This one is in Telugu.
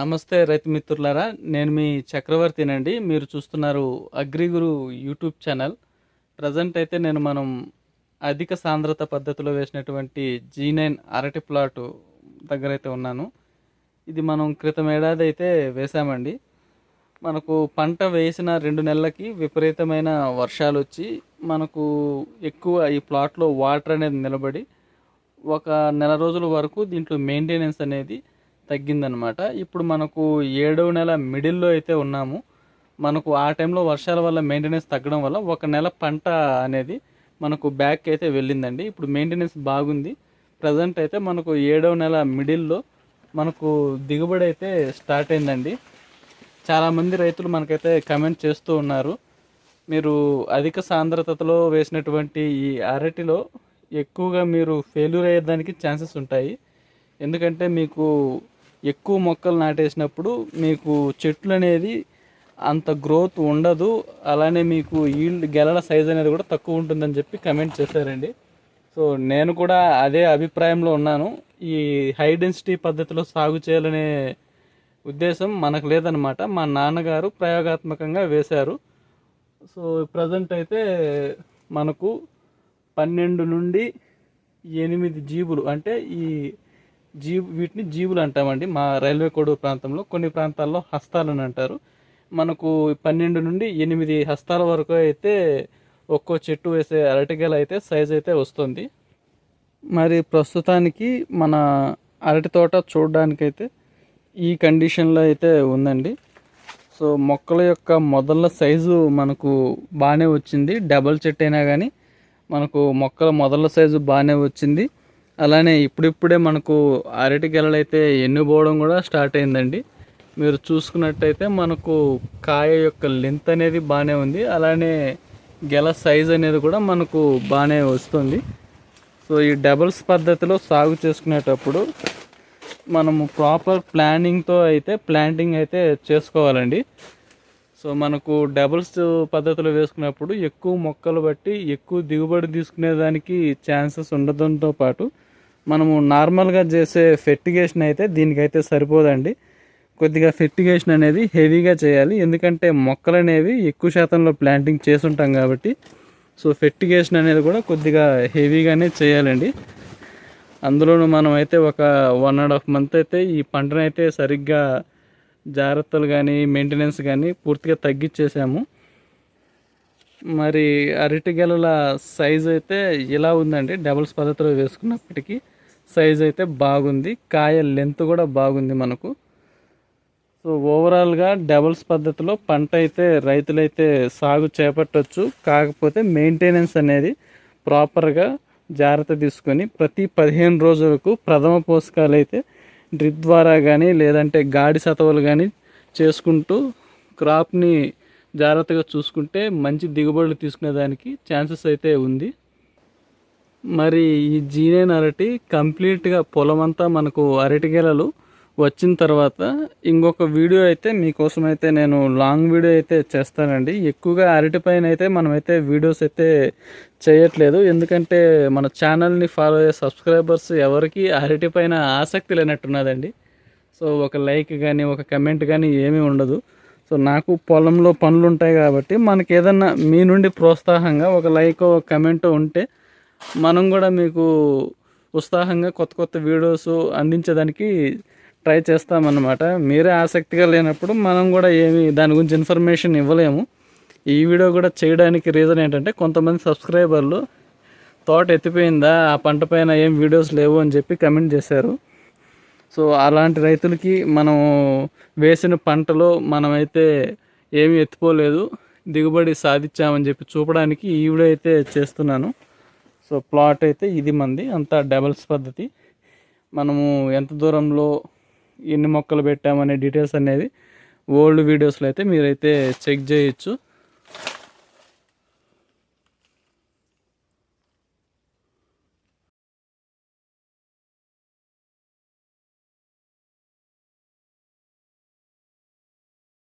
నమస్తే రైతు మిత్రులారా నేను మీ చక్రవర్తినండి. మీరు చూస్తున్నారు అగ్రిగురు యూట్యూబ్ ఛానల్. ప్రజెంట్ అయితే నేను మనం అధిక సాంద్రత పద్ధతిలో వేసినటువంటి జీ నైన్ అరటి ప్లాట్ దగ్గర అయితే ఉన్నాను. ఇది మనం క్రితం ఏడాది అయితే వేసామండి. మనకు పంట వేసిన రెండు నెలలకి విపరీతమైన వర్షాలు వచ్చి మనకు ఎక్కువ ఈ ప్లాట్లో వాటర్ అనేది నిలబడి ఒక నెల రోజుల వరకు దీంట్లో మెయింటెనెన్స్ అనేది తగ్గిందనమాట. ఇప్పుడు మనకు ఏడవ నెల మిడిల్లో అయితే ఉన్నాము. మనకు ఆ టైంలో వర్షాల వల్ల మెయింటెనెన్స్ తగ్గడం వల్ల ఒక నెల పంట అనేది మనకు బ్యాక్ అయితే వెళ్ళిందండి. ఇప్పుడు మెయింటెనెన్స్ బాగుంది. ప్రజెంట్ అయితే మనకు ఏడవ నెల మిడిల్లో మనకు దిగుబడి అయితే స్టార్ట్ అయిందండి. చాలామంది రైతులు మనకైతే కమెంట్ చేస్తూ ఉన్నారు. మీరు అధిక సాంద్రతలో వేసినటువంటి ఈ అరటిలో ఎక్కువగా మీరు ఫెయిల్యూర్ అయ్యేదానికి ఛాన్సెస్ ఉంటాయి. ఎందుకంటే మీకు ఎక్కువ మొక్కలు నాటేసినప్పుడు మీకు చెట్లు అనేది అంత గ్రోత్ ఉండదు. అలానే మీకు ఈల్డ్ గెలల సైజ్ అనేది కూడా తక్కువ ఉంటుందని చెప్పి కమెంట్ చేశారండి. సో నేను కూడా అదే అభిప్రాయంలో ఉన్నాను. ఈ హై డెన్సిటీ పద్ధతిలో సాగు చేయాలనే ఉద్దేశం మనకు లేదనమాట మా నాన్నగారు ప్రయోగాత్మకంగా వేశారు. సో ప్రజెంట్ అయితే మనకు పన్నెండు నుండి ఎనిమిది జీబులు అంటే ఈ జీవు వీటిని జీవులు అంటామండి. మా రైల్వే కోడు ప్రాంతంలో కొన్ని ప్రాంతాల్లో హస్తాలని అంటారు. మనకు పన్నెండు నుండి ఎనిమిది హస్తాల వరకు అయితే ఒక్కో చెట్టు వేసే అరటికాయలు అయితే సైజ్ అయితే వస్తుంది. మరి ప్రస్తుతానికి మన అరటి తోట చూడడానికైతే ఈ కండిషన్లో అయితే ఉందండి. సో మొక్కల యొక్క మొదళ్ళ సైజు మనకు బాగానే వచ్చింది. డబల్ చెట్టు అయినా కానీ మనకు మొక్కల మొదళ్ళ సైజు బాగానే వచ్చింది. అలానే ఇప్పుడిప్పుడే మనకు అరటి గెలలు అయితే ఎన్నుపోవడం కూడా స్టార్ట్ అయిందండి. మీరు చూసుకున్నట్టయితే మనకు కాయ యొక్క లెంత్ అనేది బాగానే ఉంది. అలానే గెల సైజ్ అనేది కూడా మనకు బాగానే వస్తుంది. సో ఈ డబల్స్ పద్ధతిలో సాగు చేసుకునేటప్పుడు మనము ప్రాపర్ ప్లానింగ్తో అయితే ప్లాంటింగ్ అయితే చేసుకోవాలండి. సో మనకు డబుల్స్ పద్ధతిలో వేసుకున్నప్పుడు ఎక్కువ మొక్కలు బట్టి ఎక్కువ దిగుబడి తీసుకునేదానికి ఛాన్సెస్ ఉండడంతో పాటు మనము నార్మల్గా చేసే ఫెర్టిగేషన్ అయితే దీనికైతే సరిపోదండి. కొద్దిగా ఫెర్టిగేషన్ అనేది హెవీగా చేయాలి. ఎందుకంటే మొక్కలు అనేవి ఎక్కువ శాతంలో ప్లాంటింగ్ చేసుంటాం కాబట్టి సో ఫెర్టిగేషన్ అనేది కూడా కొద్దిగా హెవీగానే చేయాలండి. అందులోనూ మనం అయితే ఒక వన్ అండ్ హాఫ్ మంత్ అయితే ఈ పంటనైతే సరిగ్గా జాగ్రత్తలు కానీ మెయింటెనెన్స్ కానీ పూర్తిగా తగ్గించేసాము మరి అరటి గెలల సైజ్ అయితే ఇలా ఉందండి. డబుల్స్ పద్ధతిలో వేసుకున్నప్పటికీ సైజ్ అయితే బాగుంది. కాయ లెంత్ కూడా బాగుంది మనకు. సో ఓవరాల్గా డబుల్స్ పద్ధతిలో పంట అయితే రైతులైతే సాగు చేపట్టవచ్చు కాకపోతే మెయింటెనెన్స్ అనేది ప్రాపర్గా జాగ్రత్త తీసుకొని ప్రతి పదిహేను రోజులకు ప్రథమ పోషకాలు అయితే డ్రిప్ ద్వారా కానీ లేదంటే గాడి సతవలు కానీ చేసుకుంటూ క్రాప్ని జాగ్రత్తగా చూసుకుంటే మంచి దిగుబడులు తీసుకునేదానికి ఛాన్సెస్ అయితే ఉంది. మరి ఈ జీనేన్ అరటి కంప్లీట్గా పొలం అంతా మనకు అరటి గెలలు వచ్చిన తర్వాత ఇంకొక వీడియో అయితే మీకోసం అయితే నేను లాంగ్ వీడియో అయితే చేస్తానండి. ఎక్కువగా అరటి పైన అయితే మనమైతే వీడియోస్ అయితే చేయట్లేదు. ఎందుకంటే మన ఛానల్ని ఫాలో అయ్యే సబ్స్క్రైబర్స్ ఎవరికి అరటి పైన ఆసక్తి లేనట్టున్నదండి. సో ఒక లైక్ కానీ ఒక కమెంట్ కానీ ఏమీ ఉండదు. సో నాకు పొలంలో పనులు ఉంటాయి కాబట్టి మనకి ఏదన్నా మీ నుండి ప్రోత్సాహంగా ఒక లైక్ ఒక కమెంట్ ఉంటే మనం కూడా మీకు ఉత్సాహంగా కొత్త కొత్త వీడియోస్ అందించడానికి ట్రై చేస్తామన్నమాట. మీరే ఆసక్తిగా లేనప్పుడు మనం కూడా ఏమి దాని గురించి ఇన్ఫర్మేషన్ ఇవ్వలేము. ఈ వీడియో కూడా చేయడానికి రీజన్ ఏంటంటే కొంతమంది సబ్స్క్రైబర్లు తోట ఎత్తిపోయిందా ఆ పంట పైన ఏం వీడియోస్ లేవు అని చెప్పి కమెంట్ చేశారు. సో అలాంటి రైతులకి మనం వేసిన పంటలో మనమైతే ఏమీ ఎత్తిపోలేదు దిగుబడి సాధించామని చెప్పి చూపడానికి ఈ వీడియో అయితే చేస్తున్నాను. సో ప్లాట్ అయితే ఇది మంది అంతా డబల్స్ పద్ధతి. మనము ఎంత దూరంలో ఎన్ని మొక్కలు పెట్టామనే డీటెయిల్స్ అనేది ఓల్డ్ వీడియోస్లో అయితే మీరైతే చెక్ చేయొచ్చు.